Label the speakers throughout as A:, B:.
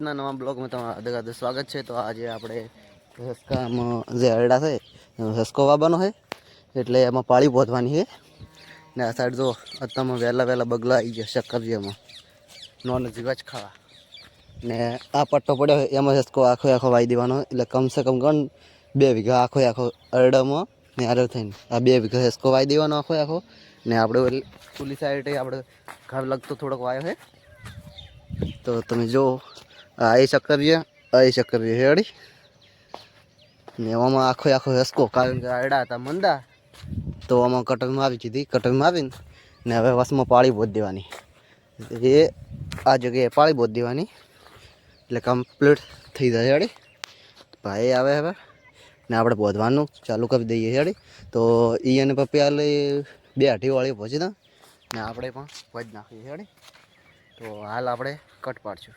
A: ના નવા બ્લોગમાં તમારું હાર્દિક સ્વાગત છે. તો આજે આપણે હસકામાં જે અરડા છે હસકો વાવવાનો છે. એટલે એમાં પાળી પહોંચવાની છે. ને આ સાઈડ જો, અત્યારમાં વહેલા વહેલા બગલા આવી ગયા શક્કરજીમાં નોન જીવા જ ખાવા. ને આ પટ્ટો પડ્યો હોય એમાં હસકો આખો આખો વાવી દેવાનો. એટલે કમસે કમ ગણ બે વીઘા આખો આખો અરડામાં ને આરો થઈને આ બે વીઘા હસકો વાવી દેવાનો આખો આખો. ને આપણે ઓલી સાઈડે આપણે ઘાવ લગતો થોડોક વાયો છે. તો તમે જો આ એ ચક્કરિયા આ એ ચક્કરીએ હેડી ને આમાં આખો આખો હસકો કારણ કે આડા હતા મંદા, તો આમાં કટરમાં આવી દીધી કટરમાં આવીને, ને હવે વસમાં પાળી બોધ દેવાની. એ આ જગ્યાએ પાળી બોધ દેવાની, એટલે કમ્પ્લીટ થઈ જાય હેડી ભાઈ આવે હવે, ને આપણે બોધવાનું ચાલુ કરી દઈએ હેડી તો એ અને પપ્પી હાલ બે અઢી વાળી પહોંચી દા, ને આપણે પણ વજ નાખીએ હેડી તો હાલ આપણે કટ પાડશું.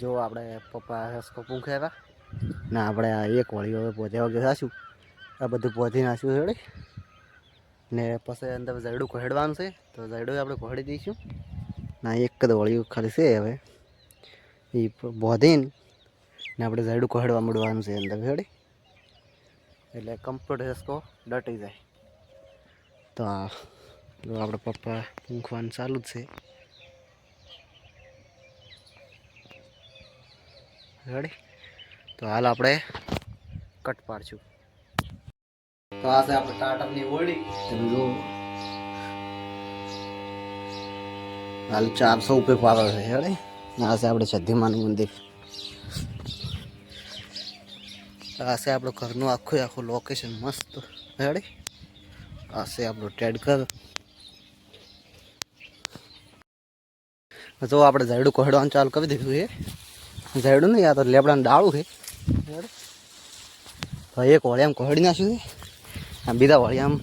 A: જો આપણે પપ્પા હસકો પૂંખે હતા ને આપણે આ એક વળી હવે પહોંચ્યા વગેરે સાચું આ બધું પહોંચી નાખ્યું છે ને પછી અંદર ઝરડું કોહેડવાનું છે, તો ઝરડું આપણે કોહેડી દઈશું. ના એક જ વળી ખાલી છે હવે. એ બોધીને ને આપણે ઝરડું કોહેડવા મળવાનું છે અંદર હેડી એટલે કમ્પ્લીટ હસકો ડટી જાય. તો આપણે પપ્પા પૂંખવાનું ચાલુ જ છે. રેડી તો હાલ આપણે કટ પાડશું. તો આ છે આપણે ટાટરની ઓળી જો હાલ ચારસો ઉપર પારો છે. રેડી આ છે આપણે સધ્યમાનું મંદિર. આ છે આપણું ઘરનું આખું આખું લોકેશન મસ્ત. રેડી આ છે આપણું ટેડ જો આપણે ઝાડું કોહડવાનું ચાલુ કરી દીધું છે. ઝાડું નહીં, આ તો લેબડાનું ડાળું છે. તો એક વળી આમ કોહડી નાખ્યું છે. આમ બીજા વળી આમ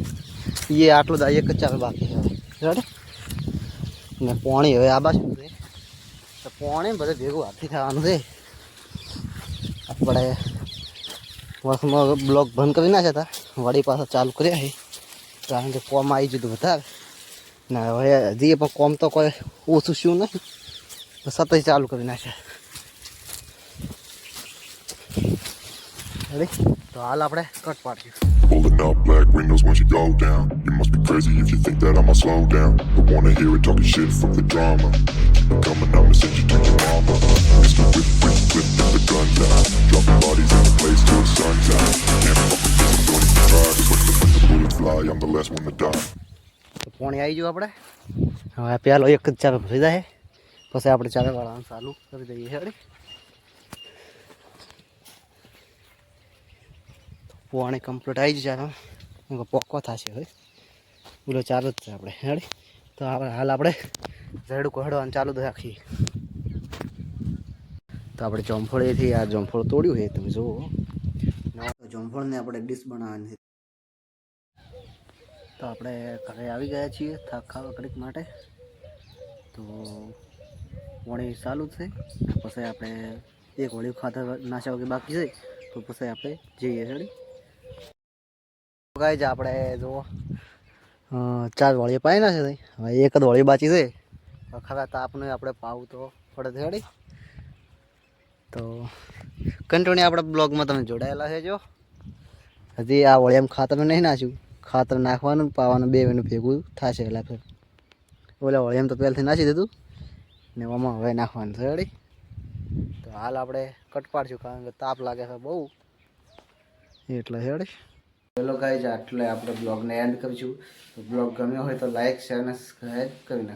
A: એ આટલું જ એક જ ચાલે બાકી છે. રેડે ને પોણી હવે આ બાજુ છે. તો પોણી બધે ભેગું હાથી થવાનું છે. આપણે વર્ષમાં બ્લોક બંધ કરી નાખ્યા હતા. વળી પાછા ચાલુ કર્યા છે. કારણ કે કોમ આવી જતું વધારે. ને હવે હજી પણ કોમ તો કોઈ ઓછું શું તો સતત ચાલુ કરી નાખ્યા. રેડી તો હાલ આપણે cut પાડશું
B: Pulling up black windows once you go down. You must be crazy if you think that I'ma slow down. Don't wanna hear it talking shit from the drama. Keep it coming, I'ma send you to your mama. Mr. Whip, whip, whip, get the guns out. Dropping bodies in the place till the sun's out. Can't fuck with this, I'm going to try. Just when the, when the bullets fly, I'm the last one to die.
A: તો પોણી આવી ગયું આપણે હવે પહેલો એક જ ચાવે ભરી જાય પછી આપણે ચાવે વાળવાનું ચાલુ કરી દઈએ હેડી પોણી કમ્પ્લીટ આવી જાય ચાવે પોકો થશે હવે. બોલો, ચાલુ જ છે આપણે. હેડી? તો હાલ આપણે ઝાડું કોહડવાનું ચાલુ જ રાખીએ. તો આપણે જોમફળીથી આ જોમફળ તોડ્યું છે, તમે જુઓ. જોમફળને આપણે ડીશ બનાવવાની તો આપણે ઘરે આવી ગયા છીએ, થાક ખાવા કડીક માટે. તો પોણી ચાલુ છે. પછી આપણે એક વળી ખાતર નાશા વગર બાકી છે. તો પછી આપણે જઈએ ચડી ગાય આપણે જો ચાર વળી પાયના છે હવે એક જ વળી બાચી છે. ખરા તાપને આપણે પાવું તો પડે છે તો કન્ટિન્યુ આપણા બ્લોગમાં તમે જોડાયેલા છે જો હજી આ વળી એમ ખાતર નહીં નાખ્યું. ખાતર નાખવાનું, પાવાનું બે મહિનું ભેગું થશે એટલે ફેર. ઓલા વળી એમ તો પહેલાંથી નાખી દીધું. ને આમાં હવે નાખવાનું છે, રેડી. તો હાલ આપણે કટ પાડશું, કારણ કે તાપ લાગે છે બહુ. એટલે હેડી ચલો ગાઈઝ આટલે આપણે બ્લોગને એન્ડ કરીશું. બ્લોગ ગમ્યો હોય તો લાઇક શેર અને સબસ્ક્રાઈબ કરી